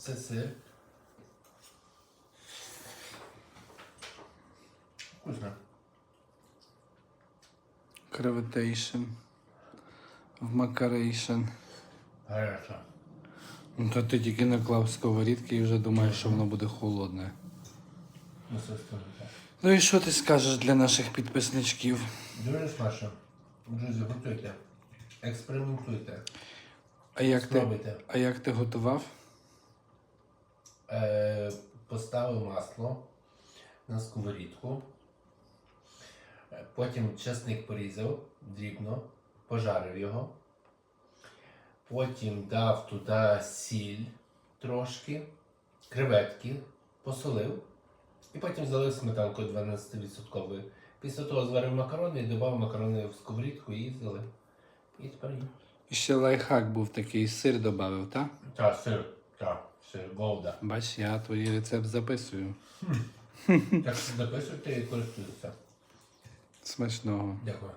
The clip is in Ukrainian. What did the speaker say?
Це сир. Вкусно. Креветейшн. В макарейшн. Ну то ти тільки наклав сковорідки і вже думаєш, що воно буде холодне. Ну, це. Ну і що ти скажеш для наших підписничків? Дуже смачно. Друзі, готуйте. Експериментуйте. А як ти, Спробуйте. а як ти готував? Е, поставив масло на сковорідку. Е, Потім часник порізав дрібно, пожарив його. Потім дав туди сіль трошки, креветки, посолив. І потім залив сметанкою 12%. Після того зварив макарони і додав макарони в сковорідку і залив. І тепер. І ще лайфхак був такий, сир додав, так? Так, сир, так, сир, голда. Бач, я твій рецепт записую. Так записуйте і користуйтеся. Смачного. Дякую.